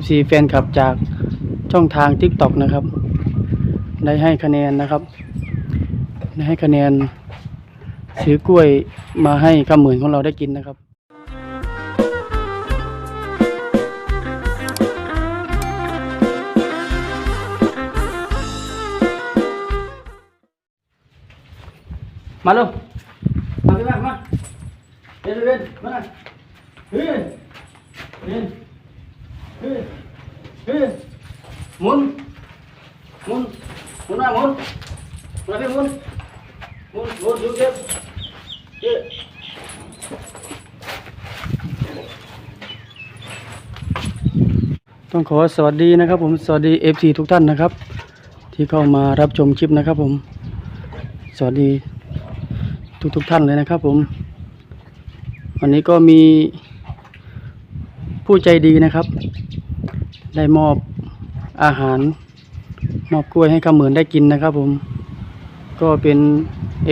FC แฟนคลับจากช่องทาง TikTok นะครับ ได้ให้คะแนนนะครับ ได้ให้คะแนนซื้อกล้วยมาให้คำหมือนของเราได้กินนะครับมาลูกมาพี่บ้างมาเดินเดินมาเฮ้ยเดินเฮ้ยเฮ้ย หมุนหมุนหมุนมาหมุนมาพี่หมุนหมุนหมุนอยู่เก็บเฮ้ยต้องขอสวัสดีนะครับผมสวัสดี FC ทุกท่านนะครับ ที่เข้ามารับชมคลิปนะครับผม สวัสดีทุกทุกท่านเลยนะครับผม วันนี้ก็มีผู้ใจดีนะครับ ได้มอบอาหาร มอบกล้วยให้ข้าหมือนได้กินนะครับผม ก็เป็น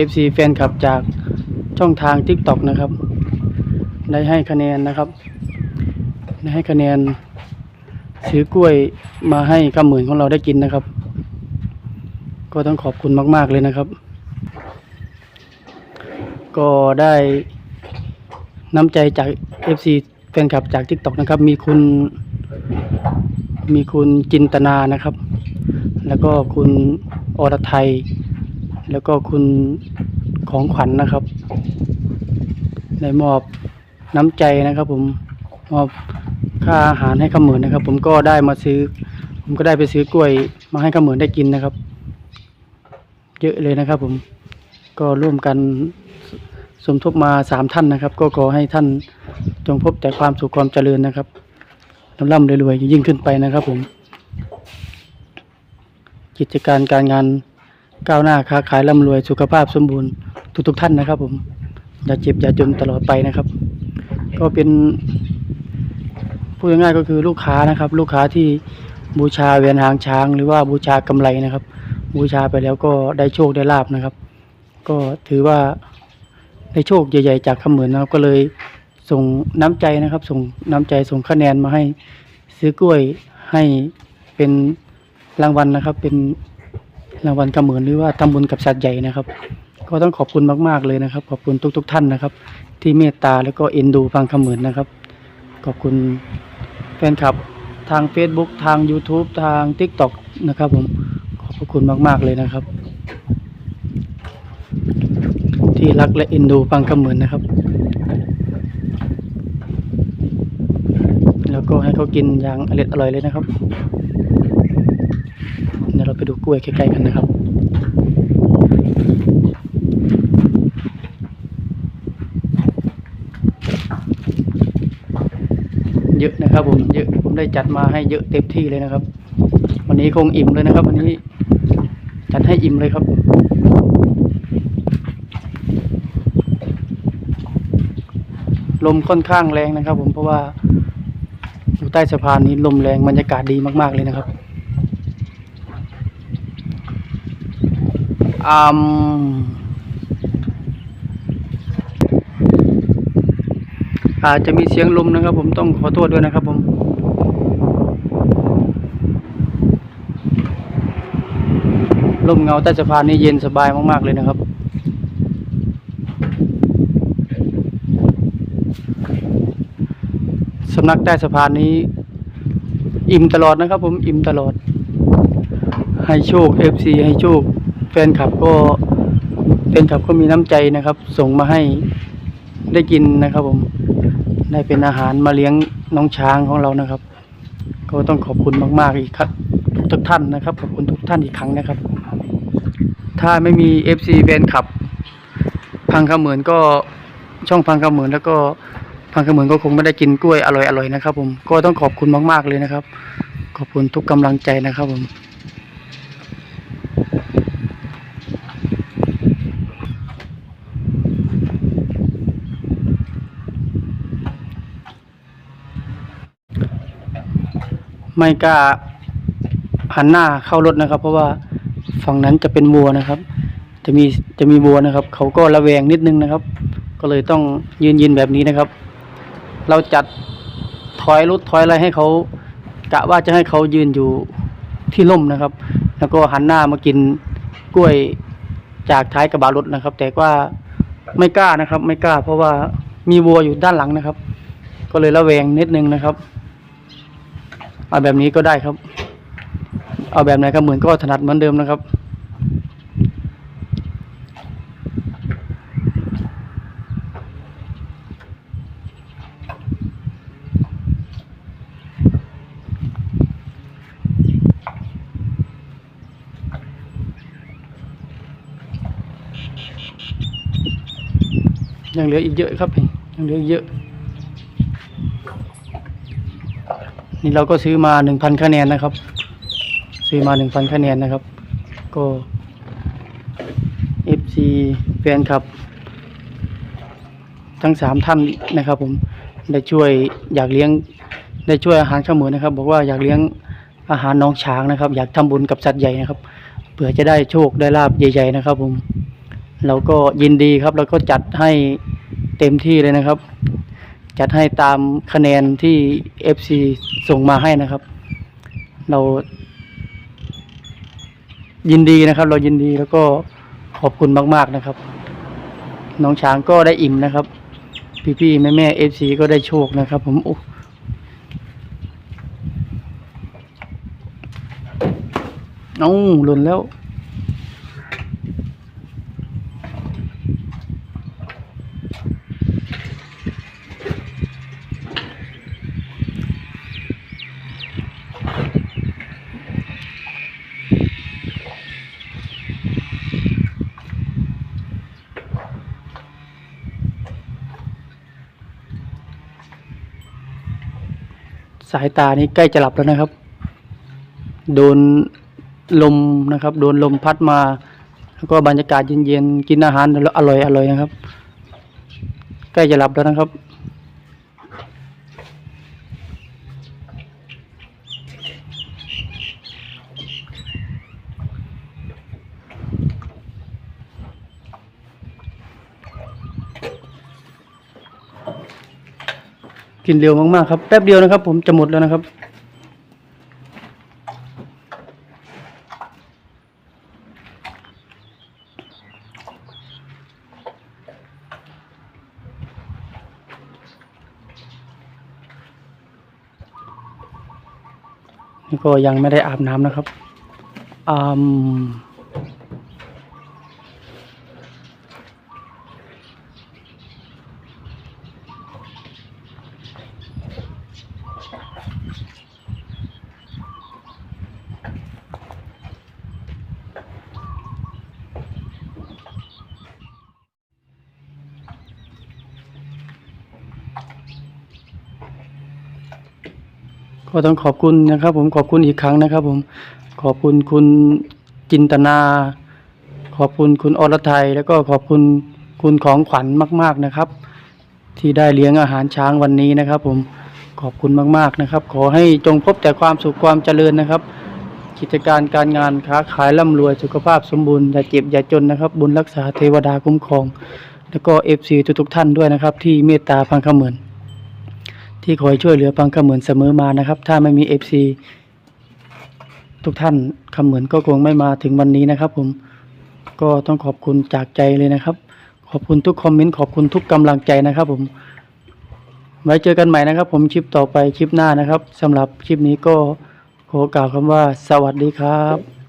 FC แฟนคลับจากช่องทาง TikTok นะครับ ได้ให้คะแนนนะครับ ได้ให้คะแนนซื้อกล้วยมาให้ข้าหมือนของเราได้กินนะครับ ก็ต้องขอบคุณมาก ๆ เลยนะครับ ก็ได้น้ำใจจาก FC แฟนคลับจาก TikTok นะครับ มีคุณ มีคุณจินตนานะครับ แล้วก็คุณอรไทย แล้วก็คุณของขวัญนนะครับได้มอบน้ำใจนะครับ ผมมอบค่าอาหารให้ขมือนนะครับ ผมก็ได้มาซื้อ ผมก็ได้ไปซื้อกล้วย มาให้ขมือนได้กินนะครับ เยอะเลยนะครับ ผมก็ร่วมกันสมทบมาสามท่านนะครับ ก็ขอให้ท่านจงพบแต่ความสุขความเจริญนะครับ ร่ำร่ำรวยๆยิ่งขึ้นไปนะครับผม กิจการการงานก้าวหน้าค้าขายร่ำรวยสุขภาพสมบูรณ์ทุกๆท่านนะครับ ผมอย่าเจ็บอย่าจนตลอดไปนะครับ ก็เป็นพูดง่ายๆก็คือลูกค้านะครับ ลูกค้าที่บูชาเวียนหางช้าง หรือว่าบูชากำไรนะครับ บูชาไปแล้วก็ได้โชคได้ลาบนะครับ ก็ถือว่าได้โชคใหญ่ ๆ จากคำเหมือนนะครับก็เลย ส่งน้ำใจนะครับ ส่งน้ำใจส่งคะแนนมาให้ซื้อกล้วยให้เป็นรางวัลนะครับ เป็นรางวัลคำเหมือนหรือว่าทำบุญกับสัตว์ใหญ่นะครับ ก็ต้องขอบคุณมาก ๆเลยนะครับ ขอบคุณทุกๆท่านนะครับ ที่เมตตาแล้วก็เอ็นดูฟังคำเหมือนนะครับ ขอบคุณแฟนคลับทาง Facebook ทาง YouTube ทาง TikTok นะครับ ผมขอบคุณมาก ๆ เลยนะครับ ที่รักและเอ็นดูฟังคำเหมือนนะครับ แล้วก็ ให้เขากินอย่างอร่อยอร่อยเลยนะครับเดี๋ยวเราไปดูกล้วยใกล้ๆกันนะครับเยอะนะครับผมเยอะผมได้จัดมาให้เยอะเต็มที่เลยนะครับ วันนี้คงอิ่มเลยนะครับ วันนี้จัดให้อิ่มเลยครับลมค่อนข้างแรงนะครับ ผมเพราะว่า อยู่ใต้สะพานนี้ลมแรงบรรยากาศดีมาก ๆ เลยนะครับอืมอาจจะมีเสียงลมนะครับ ผมต้องขอโทษด้วยนะครับผมลมเงาใต้สะพานนี้เย็นสบายมาก ๆ เลยนะครับ สำนักใต้สะพานนี้ อิ่มตลอดนะครับ ผมอิ่มตลอด ให้โชคเอฟซีให้โชคแฟนคลับก็แฟนคลับก็มีน้ำใจนะครับ ส่งมาให้ได้กินนะครับ ผมได้เป็นอาหารมาเลี้ยงน้องช้างของเรานะครับ ก็ต้องขอบคุณมากๆอีกครับทุกท่านนะครับขอบคุณทุกท่านอีกครั้งนะครับ ถ้าไม่มีเอฟซีแฟนคลับ พังขเหมือนก็ช่องพังขเหมือนแล้วก็ พังขเหมือนก็คงไม่ได้กินกล้วยอร่อยๆนะครับ ผมก็ต้องขอบคุณมากๆเลยนะครับ ขอบคุณทุกกำลังใจนะครับผมไม่กล้าหันหน้าเข้ารถนะครับ เพราะว่าฝั่งนั้นจะเป็นวัวนะครับ จะมีจะมีวัวนะครับ เขาก็ระแวงนิดนึงนะครับ ก็เลยต้องยืนยืนแบบนี้นะครับ เราจัดถอยรถถอยอะไรให้เขากะว่าจะให้เขายืนอยู่ที่ร่มนะครับ แล้วก็หันหน้ามากินกล้วยจากท้ายกระบะรถนะครับ แต่ว่าไม่กล้านะครับ ไม่กล้า เพราะว่ามีวัวอยู่ด้านหลังนะครับ ก็เลยระแวงนิดนึงนะครับ เอาแบบนี้ก็ได้ครับ เอาแบบไหนครับเหมือนก็ถนัดเหมือนเดิมนะครับ ยังเหลืออีกเยอะครับพี่ยังเหลืออีกเยอะ นี่เราก็ซื้อมาหนึ่งพันคะแนนนะครับ ซื้อมาหนึ่งพันคะแนนนะครับ ก็ FC แฟนครับ ทั้งสามท่านนะครับ ผมได้ช่วยอยากเลี้ยงได้ช่วยอาหารข้าวหมูนะครับ บอกว่าอยากเลี้ยงอาหารน้องช้างนะครับ อยากทำบุญกับสัตว์ใหญ่นะครับเผื่อจะได้โชคได้ลาบใหญ่ ๆ นะครับ ผม เราก็ยินดีครับเราก็จัดให้เต็มที่เลยนะครับ จัดให้ตามคะแนนที่ FC ส่งมาให้นะครับ เรา ยินดีนะครับ เรายินดีแล้วก็ขอบคุณมาก ๆนะครับ น้องช้างก็ได้อิ่มนะครับ พี่ๆแม่ๆ FC ก็ได้โชคนะครับ ผมโอ้เอ้าหล่นแล้ว สายตานี้ใกล้จะหลับแล้วนะครับ โดนลมนะครับ โดนลมพัดมา แล้วก็บรรยากาศเย็นๆ กินอาหารอร่อยอร่อยนะครับ ใกล้จะหลับแล้วนะครับ กินเร็วมากๆครับแป๊บเดียวนะครับ ผมจะหมดแล้วนะครับนี่ก็ยังไม่ได้อาบน้ำนะครับอืม ก็ต้องขอบคุณนะครับ ผมขอบคุณอีกครั้งนะครับ ผมขอบคุณคุณจินตนา ขอบคุณคุณอรไทย แล้วก็ขอบคุณคุณของขวัญมาก ๆนะครับ ที่ได้เลี้ยงอาหารช้างวันนี้นะครับ ผมขอบคุณมากๆนะครับ ขอให้จงพบแต่ความสุขความเจริญนะครับ กิจการการงานค้าขายร่ำรวยสุขภาพสมบูรณ์อย่าเจ็บอย่าจนนะครับ บุญรักษาเทวดาคุ้มครอง แล้วก็เอฟซีทุกๆท่านด้วยนะครับ ที่เมตตาพังคำเหมือน ที่คอยช่วยเหลือพังคำเหมือนเสมอมานะครับ ถ้าไม่มีเอฟซีทุกท่านคำเหมือนก็คงไม่มาถึงวันนี้นะครับ ผมก็ต้องขอบคุณจากใจเลยนะครับ ขอบคุณทุกคอมเมนต์ขอบคุณทุกกำลังใจนะครับ ผม ไว้เจอกันใหม่นะครับ ผมคลิปต่อไปคลิปหน้านะครับสำหรับคลิปนี้ก็ขอกล่าวคำว่า สวัสดีครับ